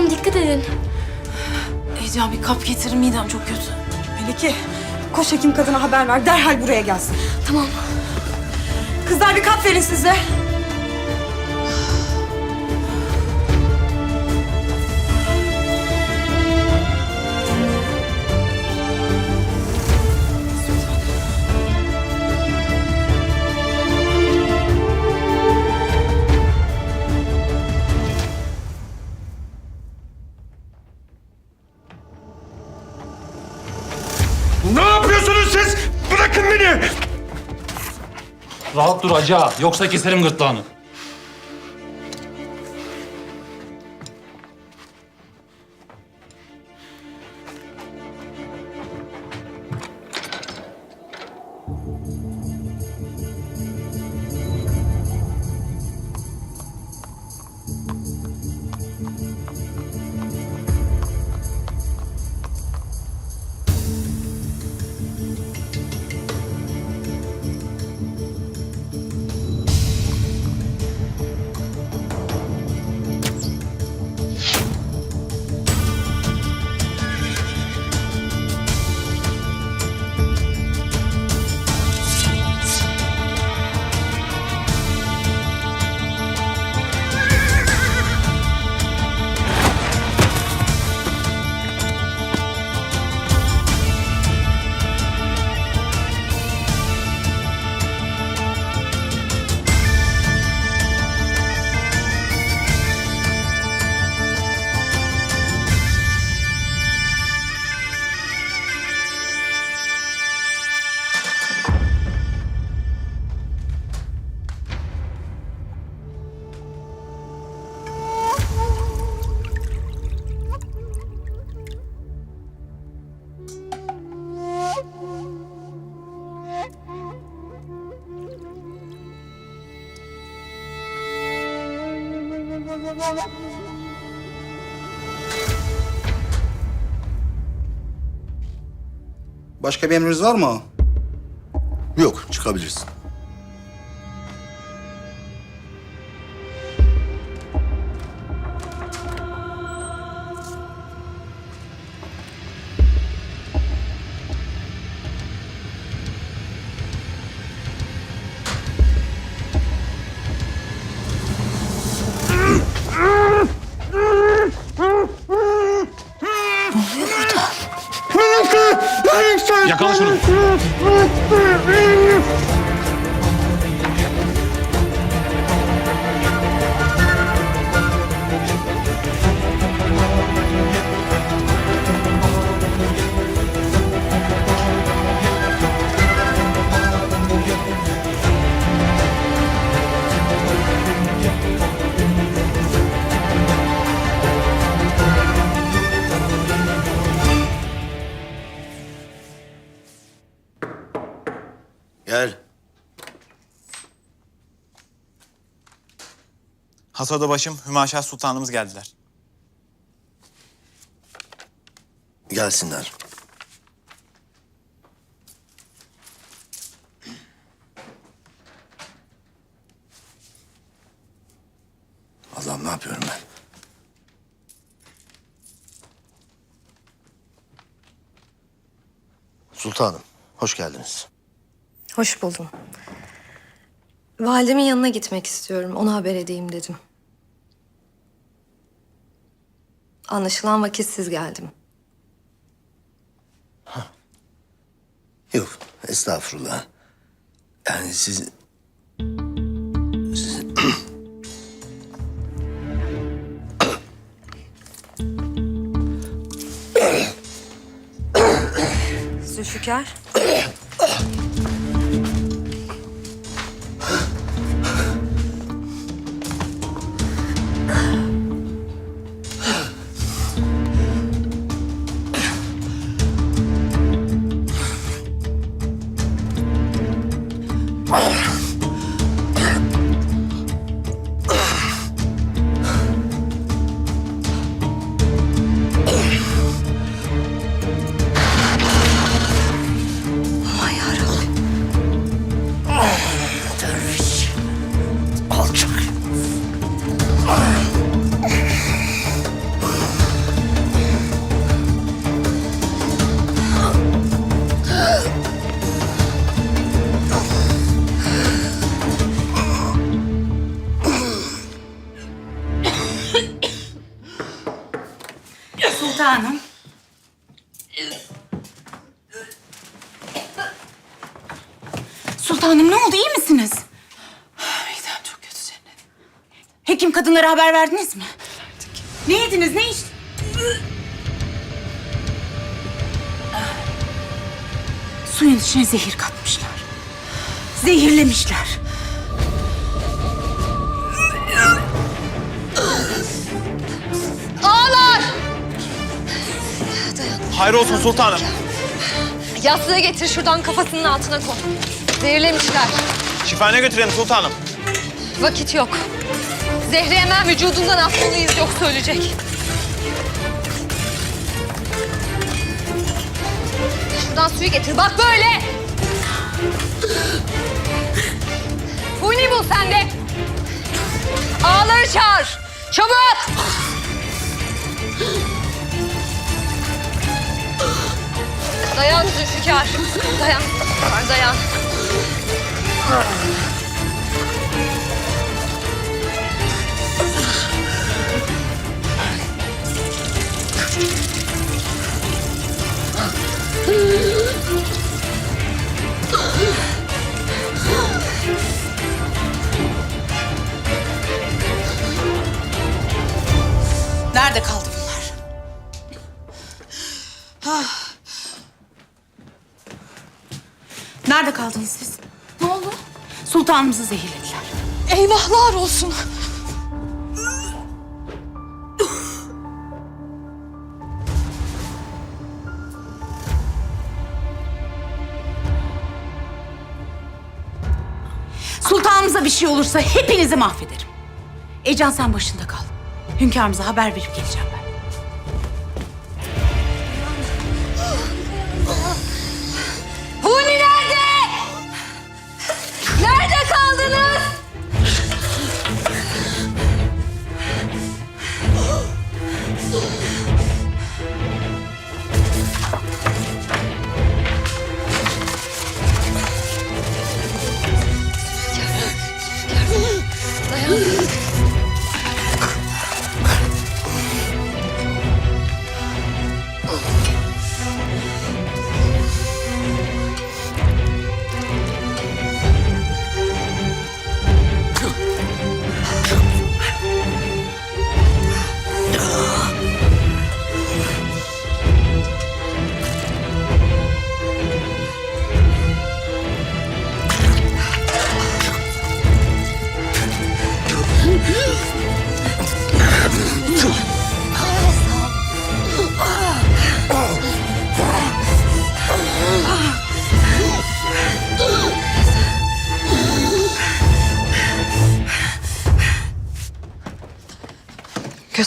Sultanım dikkat edin. Heyecan bir kap getir midem çok kötü. Melike, koş hekim kadına haber ver. Derhal buraya gelsin. Tamam. Kızlar bir kap verin size. Rahat dur hacı ağa, yoksa keserim gırtlağını. Başka bir emriniz var mı? Yok, çıkabilirsin. Masada başım Hümaşa Sultanımız geldiler. Gelsinler. Allah'ım ne yapıyorum ben? Sultanım, hoş geldiniz. Hoş buldum. Validemin yanına gitmek istiyorum. Ona haber edeyim dedim. Anlaşılan vakitsiz geldim. Yok, estağfurullah. Yani siz... siz- Zülfikar. Kadınlara haber verdiniz mi? Verdik. Ne yediniz ne içtiniz? Suyun içine zehir katmışlar. Zehirlemişler. Ağlar! Hayrolsun sultanım. Yastığı getir şuradan kafasının altına koy. Zehirlemişler. Şifane götürelim sultanım. Vakit yok. Zehri hemen vücudundan atmalıyız yoksa ölecek. Şuradan suyu getir. Bak böyle. Huni bul sen de. Ağları çağır. Çabuk. Dayan Zülfikar. Dayan. Dayan. Nerede kaldı bunlar? Ah. Nerede kaldınız siz? Ne oldu? Sultanımızı zehirlediler. Eyvahlar olsun. Sultanımıza bir şey olursa hepinizi mahvederim. Ecan sen başında kal. Hünkârımıza haber verip geleceğim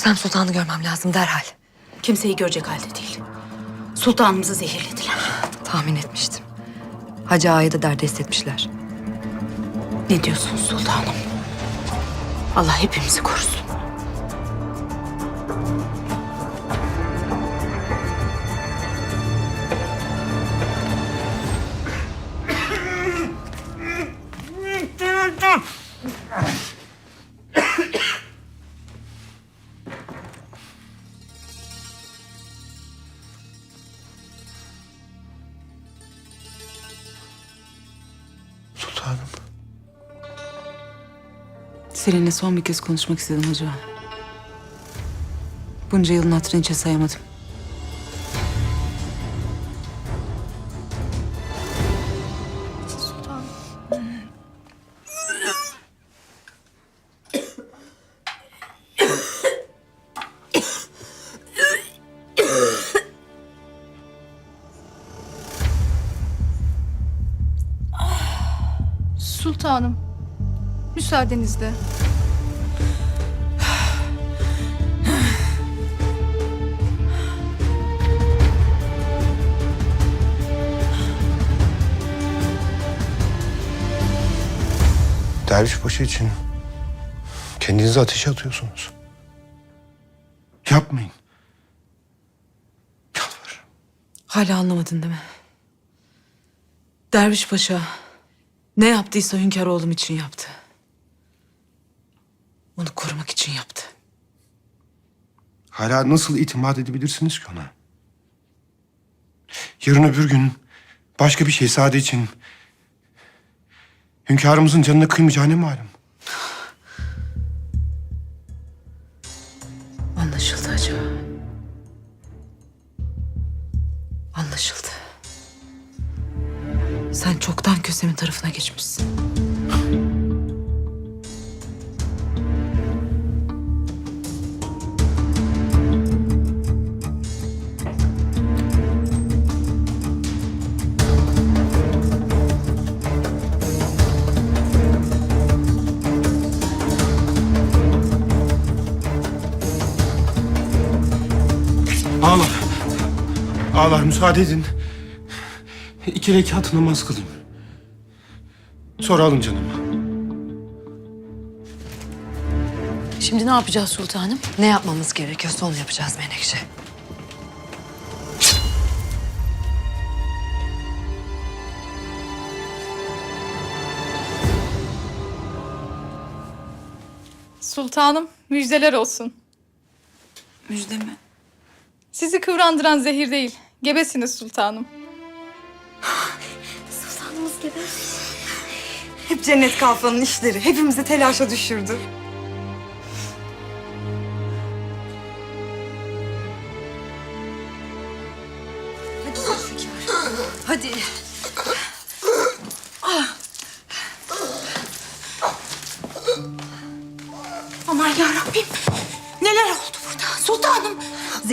Kösem Sultan'ı görmem lazım derhal. Kimseyi görecek halde değil. Sultanımızı zehirlediler. Tahmin etmiştim. Hacı Ağa'yı da derdest etmişler. Ne diyorsun sultanım? Allah hepimizi korusun. Seninle son bir kez konuşmak istedim hoca. Bunca yılın hatırını içe sayamadım. Sultanım, müsaadenizle. Derviş Paşa için kendinizi ateşe atıyorsunuz. Yapmayın. Yalvarırım. Hala anlamadın değil mi? Derviş Paşa ne yaptıysa hünkâr oğlum için yaptı. Onu korumak için yaptı. Hala nasıl itimat edebilirsiniz ki ona? Yarın öbür gün başka bir şehzade için hünkârımızın canına kıymayacağı ne malum? Anlaşıldı hacı. Anlaşıldı. Sen çoktan Kösem'in tarafına geçmişsin. Ağlar. Ağlar müsaade edin. İki rekat namaz kılayım. Sonra alın canım. Şimdi ne yapacağız sultanım? Ne yapmamız gerekiyorsa onu yapacağız Menekşe. Sultanım, müjdeler olsun. Müjde mi? Sizi kıvrandıran zehir değil, gebesiniz sultanım. Hep Cennet Kalfa'nın işleri. Hepimizi telaşa düşürdü. Hadi. Aman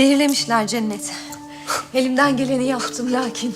Zehirlemişler cennet. Elimden geleni yaptım lakin.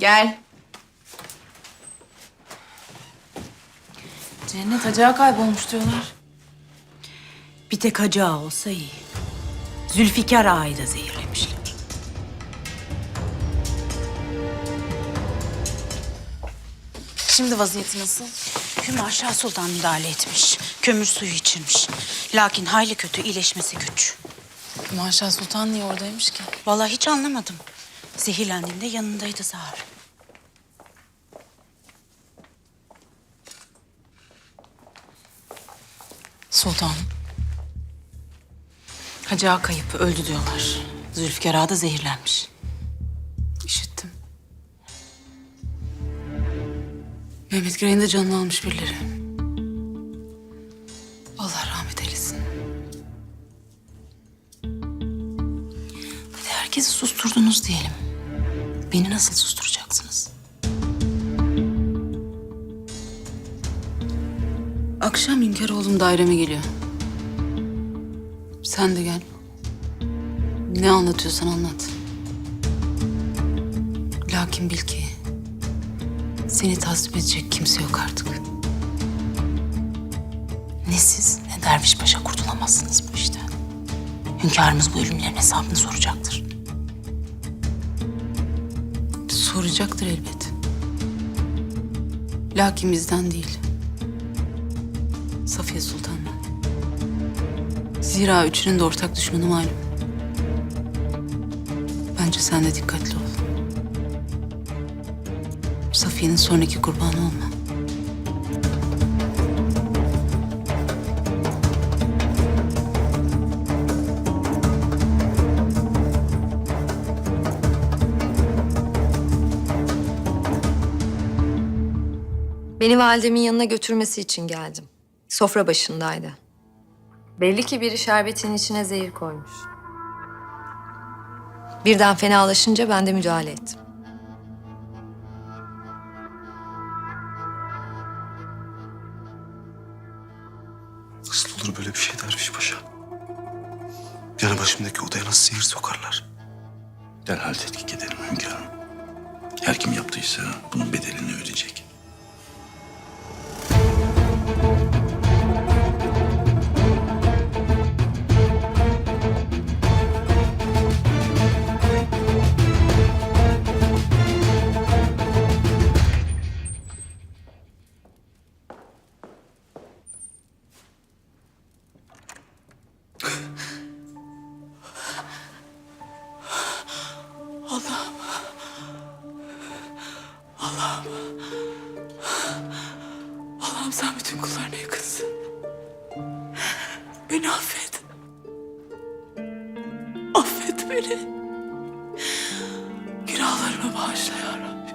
Gel. Cennet acığa kaybolmuş diyorlar. Bir tek Hacı Ağa olsa iyi. Zülfikar Ağa'yı da zehirlemişler. Şimdi vaziyeti nasıl? Hümaşa Sultan müdahale etmiş. Kömür suyu içirmiş. Lakin hayli kötü, iyileşmesi güç. Maşa Sultan niye oradaymış ki? Vallahi hiç anlamadım. Zehirlendiğinde yanındaydı Zahar. Sultan. Hacı Ağa kayıp, öldü diyorlar. Zülfikar da zehirlenmiş. İşittim. Mehmet Girey'in de canını almış birileri. Allah rahmet eylesin. Hadi herkesi susturdunuz diyelim. Beni nasıl susturacaksınız? Akşam Hünkar oğlum daireme geliyor. Sen de gel. Ne anlatıyorsan anlat. Lakin bil ki seni tasvip edecek kimse yok artık. Ne siz ne Derviş Paşa kurtulamazsınız bu işten. Hünkârımız bu ölümlerin hesabını soracaktır. Soracaktır elbet. Lakin bizden değil. Safiye Sultan'la. Zira üçünün de ortak düşmanı malum. Bence sen de dikkatli ol. Safiye'nin sonraki kurbanı olma. Beni validemin yanına götürmesi için geldim. Sofra başındaydı. Belli ki biri şerbetin içine zehir koymuş. Birden fenalaşınca ben de müdahale ettim. Nasıl olur böyle bir şey Derviş Paşa? Yanı başımdaki odaya nasıl sihir sokarlar? Derhal tetkik edelim hünkârım. Her kim yaptıysa bunun bedelini ödeyecek. Günahlarımı bağışla ya Rabbi.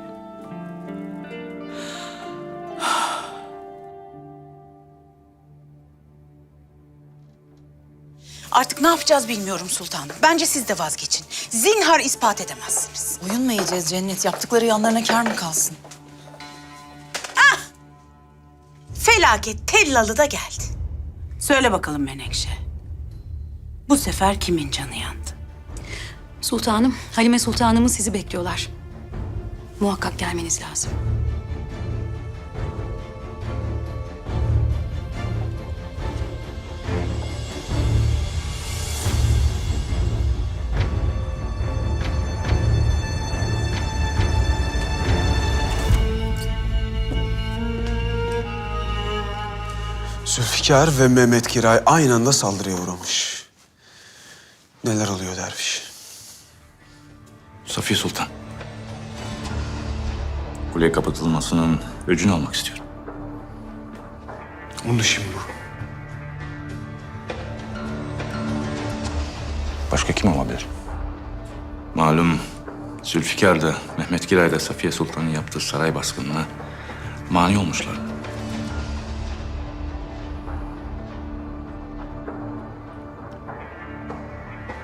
Artık ne yapacağız bilmiyorum sultanım. Bence siz de vazgeçin. Zinhar ispat edemezsiniz. Oyun mu yiyeceğiz Cennet? Yaptıkları yanlarına kar mı kalsın? Felaket tellalı da geldi. Söyle bakalım Menekşe. Bu sefer kimin canı yandı? Sultanım, Halime Sultanımız sizi bekliyorlar. Muhakkak gelmeniz lazım. Zülfikar ve Mehmet Giray aynı anda saldırıya uğramış. Neler oluyor derviş? Safiye Sultan. Kuleye kapatılmasının öcünü almak istiyorum. Onun işi mi bu? Başka kim olabilir? Malum Zülfikar da Mehmet Giray da Safiye Sultan'ın yaptığı saray baskınına mani olmuşlar.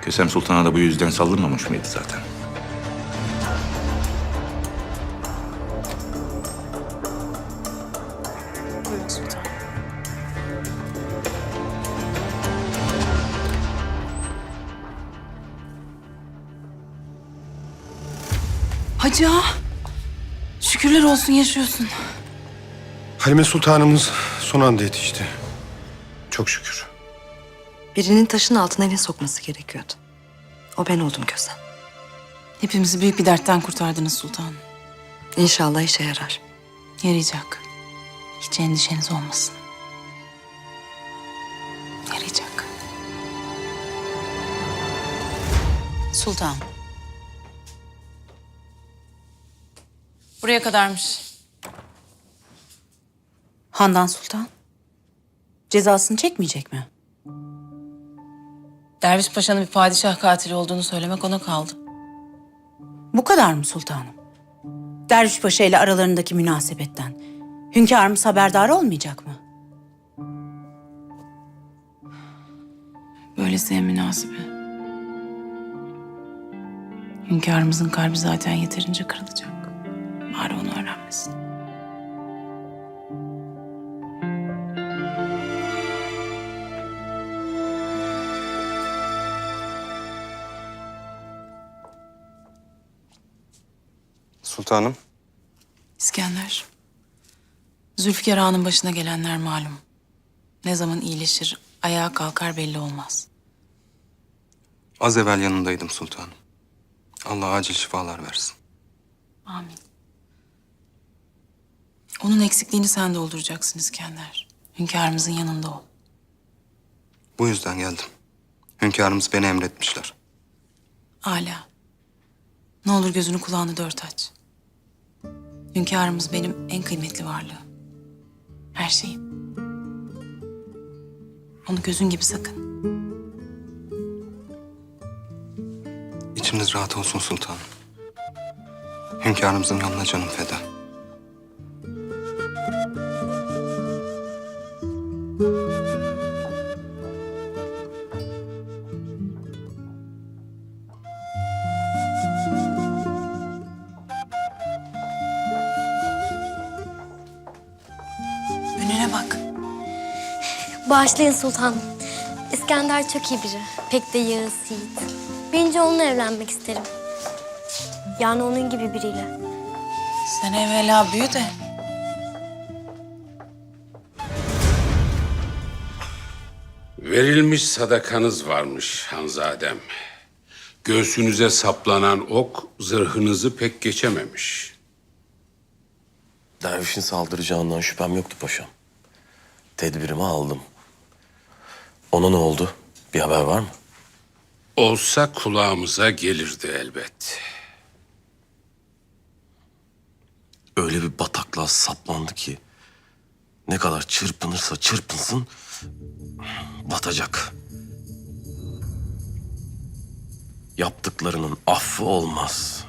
Kösem Sultan'a da bu yüzden saldırmamış mıydı zaten? Hacı ağa, Şükürler olsun yaşıyorsun. Halime Sultanımız son anda yetişti. Çok şükür. Birinin taşın altına elini sokması gerekiyordu. O ben oldum Kösem. Hepimizi büyük bir dertten kurtardınız sultanım. İnşallah işe yarar. Yarayacak. Hiç endişeniz olmasın. Yarayacak. Sultan. Buraya kadarmış. Handan Sultan. Cezasını çekmeyecek mi? Derviş Paşa'nın bir padişah katili olduğunu söylemek ona kaldı. Bu kadar mı sultanım? Derviş Paşa ile aralarındaki münasebetten hünkârımız haberdar olmayacak mı? Böylesi en münasibi. Hünkârımızın kalbi zaten yeterince kırılacak. Bari onu öğrenmesin. Sultanım. İskender. Zülfikar Ağa'nın başına gelenler malum. Ne zaman iyileşir, ayağa kalkar belli olmaz. Az evvel yanındaydım sultanım. Allah acil şifalar versin. Amin. Onun eksikliğini sen dolduracaksın İskender. Hünkârımızın yanında ol. Bu yüzden geldim. Hünkârımız beni emretmişler. Âlâ. Ne olur gözünü kulağını dört aç. Hünkârımız benim en kıymetli varlığım. Her şeyim. Onu gözün gibi sakın. İçiniz rahat olsun sultanım. Hünkârımızın yanına canım feda. Bağışlayın sultanım. İskender çok iyi biri. Pek de yağız yiğit. Bence onunla evlenmek isterim. Yani onun gibi biriyle. Sen evvela büyü de. Verilmiş sadakanız varmış Hanzadem. Göğsünüze saplanan ok zırhınızı pek geçememiş. Dervişin saldıracağından şüphem yoktu paşam. Tedbirimi aldım. Ona ne oldu? Bir haber var mı? Olsa kulağımıza gelirdi elbet. Öyle bir bataklığa saplandı ki... ...ne kadar çırpınırsa çırpınsın... ...batacak. Yaptıklarının affı olmaz.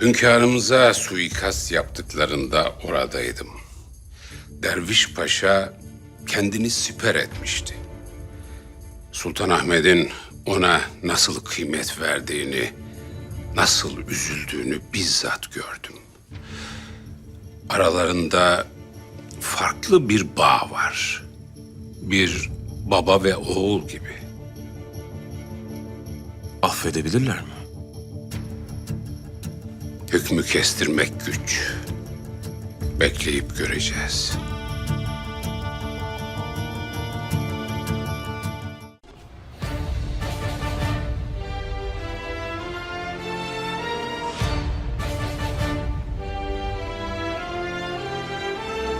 Hünkârımıza suikast yaptıklarında oradaydım. Derviş Paşa kendini siper etmişti. Sultan Ahmet'in ona nasıl kıymet verdiğini, nasıl üzüldüğünü bizzat gördüm. Aralarında farklı bir bağ var. Bir baba ve oğul gibi. Affedebilirler mi? Hükmü kestirmek güç. Bekleyip göreceğiz.